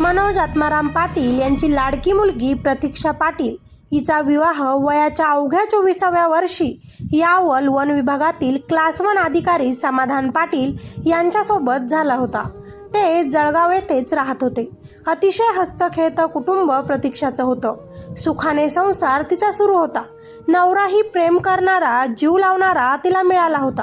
मनोज आत्माराम पाटील यांची लाडकी मुलगी प्रतीक्षा पाटील हिचा विवाह वयाच्या अवघ्या चोवीसाव्या वर्षी यावल वन विभागातील क्लास वन अधिकारी समाधान पाटील यांच्यासोबत झाला होता. ते जळगाव येथेच राहत होते. अतिशय हस्तखेळतं कुटुंब प्रतीक्षाचं होतं. सुखाने संसार तिचा सुरू होता. नवराही प्रेम करणारा जीव लावणारा तिला मिळाला होता.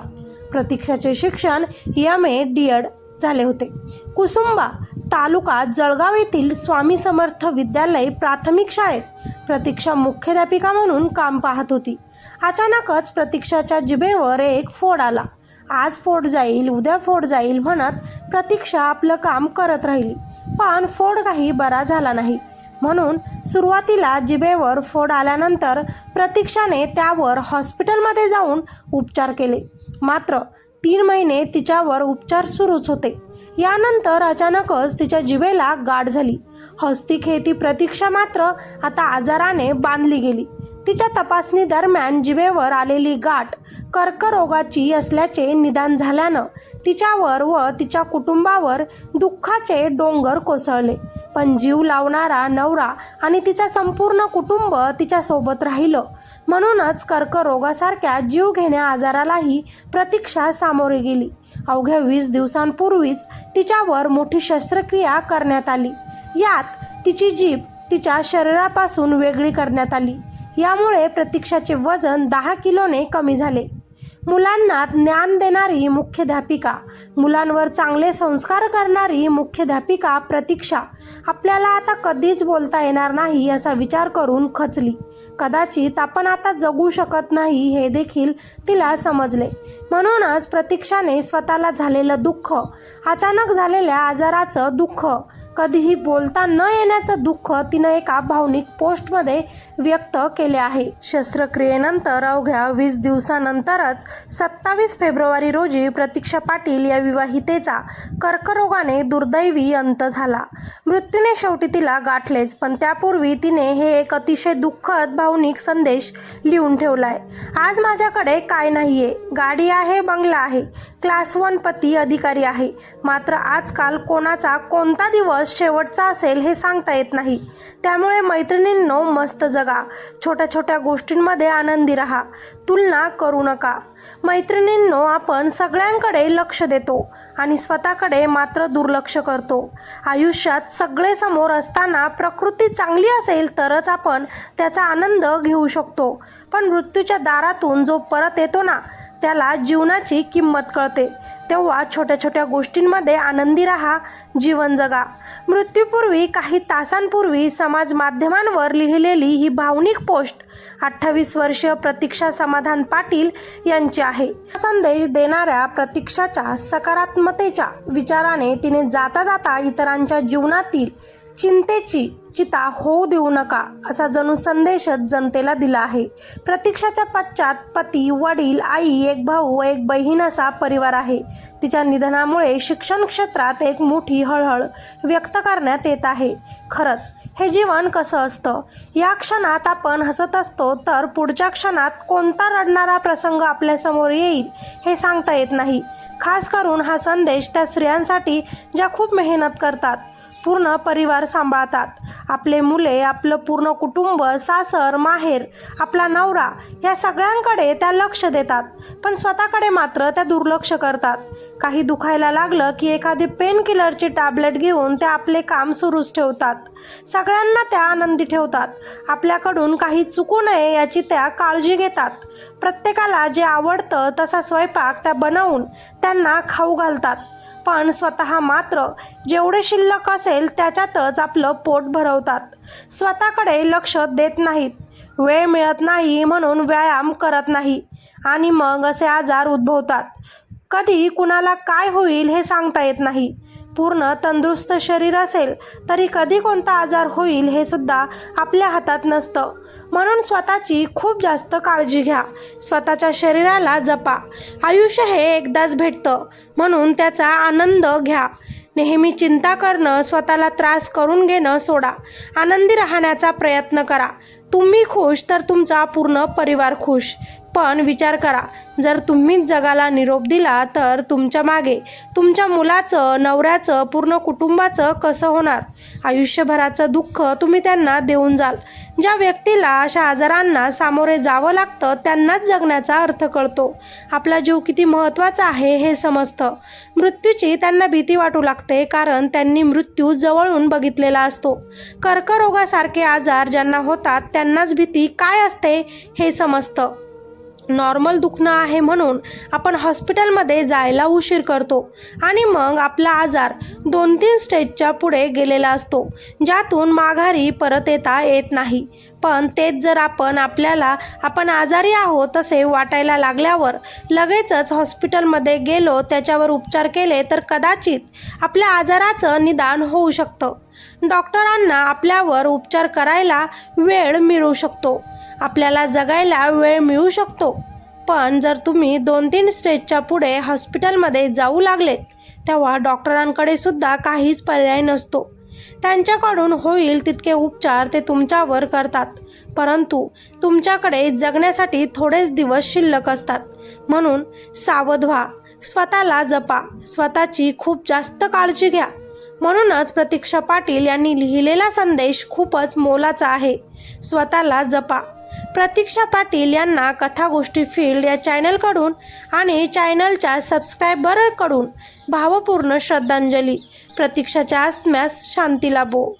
प्रतीक्षाचे शिक्षण एम ए डी एड झाले होते. कुसुंबा तालुका जळगाव येथील स्वामी समर्थ विद्यालय प्राथमिक शाळेत प्रतीक्षा मुख्याध्यापिका म्हणून काम पाहत होती. अचानकच प्रतीक्षाच्या जिभेवर एक फोड आला. आज फोड जाईल उद्या फोड जाईल म्हणत प्रतीक्षा आपलं काम करत राहिली. पण फोड काही बरा झाला नाही. म्हणून सुरुवातीला जिभेवर फोड आल्यानंतर प्रतीक्षाने त्यावर हॉस्पिटलमध्ये जाऊन उपचार केले. मात्र तीन महिने तिच्यावर उपचार सुरूच होते. यानंतर अचानकच तिच्या जिभेला गाठ झाली. हस्ती खेळती प्रतीक्षा मात्र आता आजाराने बांधली गेली. तिच्या तपासणी दरम्यान जिभेवर आलेली गाठ कर्करोगाची असल्याचे निदान झाल्यानं तिच्यावर व तिच्या कुटुंबावर दुःखाचे डोंगर कोसळले. पण जीव लावणारा नवरा आणि तिचा संपूर्ण कुटुंब तिच्यासोबत राहिलं. म्हणूनच कर्करोगासारख्या जीव घेण्या आजारालाही प्रतीक्षा सामोरे गेली. अवघ्या वीस दिवसांपूर्वीच तिच्यावर मोठी शस्त्रक्रिया करण्यात आली. यात तिची जीभ तिच्या शरीरापासून वेगळी करण्यात आली. यामुळे प्रतीक्षाचे वजन दहा किलोने कमी झाले. मुलांना ज्ञान देणारी मुख्याध्यापिका मुलांवर चांगले संस्कार करणारी मुख्याध्यापिका प्रतीक्षा. आपल्याला आता कधीच बोलता येणार नाही असा विचार करून खचली. कदाचित आपण आता जगू शकत नाही हे देखील तिला समजले. म्हणूनच प्रतीक्षाने स्वतःला झालेलं दुःख अचानक झालेल्या आजाराचं दुःख कधीही बोलता न येण्याचं दुःख तिनं एका भावनिक पोस्टमध्ये व्यक्त केले आहे. शस्त्रक्रियेनंतर अवघ्या वीस दिवसानंतरच सत्तावीस फेब्रुवारी रोजी प्रतीक्षा पाटील या विवाहितेचा कर्करोगाने दुर्दैवी अंत झाला. मृत्यूने शेवटी तिला गाठलेच पण त्यापूर्वी तिने हे एक अतिशय दुःखद भावनिक संदेश लिहून ठेवलाय. आज माझ्याकडे काय नाहीये. गाडी आहे बंगला आहे. क्लास वन पती अधिकारी आहे. मात्र आजकाल कोणाचा कोणता दिवस शेवटचा असेल हे सांगता येत नाही. त्यामुळे मैत्रिणींनो मस्त जगा. छोट्या छोट्या गोष्टींमध्ये आनंदी राहा. तुलना करू नका. मैत्रिणींनो आपण सगळ्यांकडे लक्ष देतो आणि स्वतःकडे मात्र दुर्लक्ष करतो. आयुष्यात सगळे समोर असताना प्रकृती चांगली असेल तरच आपण त्याचा आनंद घेऊ शकतो. पण मृत्यूच्या दारातून जो परत येतो ना त्याला जीवनाची किंमत कळते. तेव्हा छोट्या छोट्या गोष्टींमध्ये आनंदी राहा जीवन जगा. मृत्यूपूर्वी काही तासांपूर्वी समाज माध्यमांवर लिहिलेली ही भावनिक पोस्ट अठ्ठावीस वर्षीय प्रतीक्षा समाधान पाटील यांची आहे. हा संदेश देणाऱ्या प्रतीक्षाच्या सकारात्मतेच्या विचाराने तिने जाता जाता इतरांच्या जीवनातील चिंतेची चिता होऊ देऊ नका असा जणू संदेशच जनतेला दिला आहे. प्रतीक्षाच्या पश्चात पती वडील आई एक भाऊ व एक बहीण असा परिवार आहे. तिच्या निधनामुळे शिक्षण क्षेत्रात एक मोठी हळहळ व्यक्त करण्यात येत आहे. खरंच हे जीवन कसं असतं? या क्षणात आपण हसत असतो तर पुढच्या क्षणात कोणता रडणारा प्रसंग आपल्यासमोर येईल हे सांगता येत नाही. खास करून हा संदेश त्या स्त्रियांसाठी ज्या खूप मेहनत करतात पूर्ण परिवार सांभाळतात. आपले मुले आपलं पूर्ण कुटुंब सासर माहेर आपला नवरा या सगळ्यांकडे त्या लक्ष देतात. पण स्वतःकडे मात्र त्या दुर्लक्ष करतात. काही दुखायला लागलं की एखादी पेन किलरची टॅबलेट घेऊन त्या आपले काम सुरूच ठेवतात. सगळ्यांना त्या आनंदी ठेवतात. आपल्याकडून काही चुकू नये याची त्या काळजी घेतात. प्रत्येकाला जे आवडतं तसा स्वयंपाक त्या बनवून त्यांना खाऊ घालतात. पण स्वतः मात्र जेवढे शिल्लक असेल त्याच्यातच आपलं पोट भरवतात. स्वतःकडे लक्ष देत नाहीत. वेळ मिळत नाही म्हणून व्यायाम करत नाही. आणि मग असे आजार उद्भवतात. कधी कुणाला काय होईल हे सांगता येत नाही. पूर्ण तंदुरुस्त शरीर असेल तरी कधी कोणता आजार होईल हे सुद्धा आपल्या हातात नसतं. म्हणून स्वतःची खूप जास्त काळजी घ्या. स्वतःच्या शरीराला जपा. आयुष्य हे एकदाच भेटतं. म्हणून त्याचा आनंद घ्या. नेहमी चिंता करणं स्वतःला त्रास करून घेणं सोडा. आनंदी राहण्याचा प्रयत्न करा. तुम्ही खुश तर तुमचा पूर्ण परिवार खुश. पण विचार करा जर तुम्हीच जगाला निरोप दिला तर तुमच्या मागे तुमच्या मुलाचं नवऱ्याचं पूर्ण कुटुंबाचं कसं होणार? आयुष्यभराचं दुःख तुम्ही त्यांना देऊन जाल. ज्या व्यक्तीला अशा आजारांना सामोरे जावं लागतं त्यांनाच जगण्याचा अर्थ कळतो. आपला जीव किती महत्त्वाचा आहे हे समजतं. मृत्यूची त्यांना भीती वाटू लागते कारण त्यांनी मृत्यू जवळून बघितलेला असतो. कर्करोगासारखे आजार ज्यांना होतात त्यांनाच भीती काय असते हे समजतं. नॉर्मल दुखणं आहे म्हणून आपण हॉस्पिटलमध्ये जायला उशीर करतो. आणि मग आपला आजार दोन तीन स्टेजच्या पुढे गेलेला असतो ज्यातून माघारी परत येता येत नाही. पण तेच जर आपण आपल्याला आपण आजारी आहोत तसे वाटायला लागल्यावर लगेचच हॉस्पिटलमध्ये गेलो त्याच्यावर उपचार केले तर कदाचित आपल्या आजाराचं निदान होऊ शकतं. डॉक्टरांना आपल्यावर उपचार करायला वेळ मिळू शकतो. आपल्याला जगायला वेळ मिळू शकतो. पण जर तुम्ही दोन तीन स्टेजच्या पुढे हॉस्पिटलमध्ये जाऊ लागलेत तेव्हा डॉक्टरांकडे सुद्धा काहीच पर्याय नसतो. त्यांच्याकडून होईल तितके उपचार ते तुमच्यावर करतात. परंतु तुमच्याकडे जगण्यासाठी थोडेच दिवस शिल्लक असतात. म्हणून सावध व्हा स्वतःला जपा स्वतःची खूप जास्त काळजी घ्या. म्हणूनच प्रतीक्षा पाटील यांनी लिहिलेला संदेश खूपच मोलाचा आहे. स्वतःला जपा. प्रतीक्षा पाटील यांना कथा गोष्टी फील्ड या चॅनलकडून आणि चॅनलच्या सबस्क्रायबरकडून भावपूर्ण श्रद्धांजली. प्रतीक्षाच्या आत्म्यास शांती लाभो.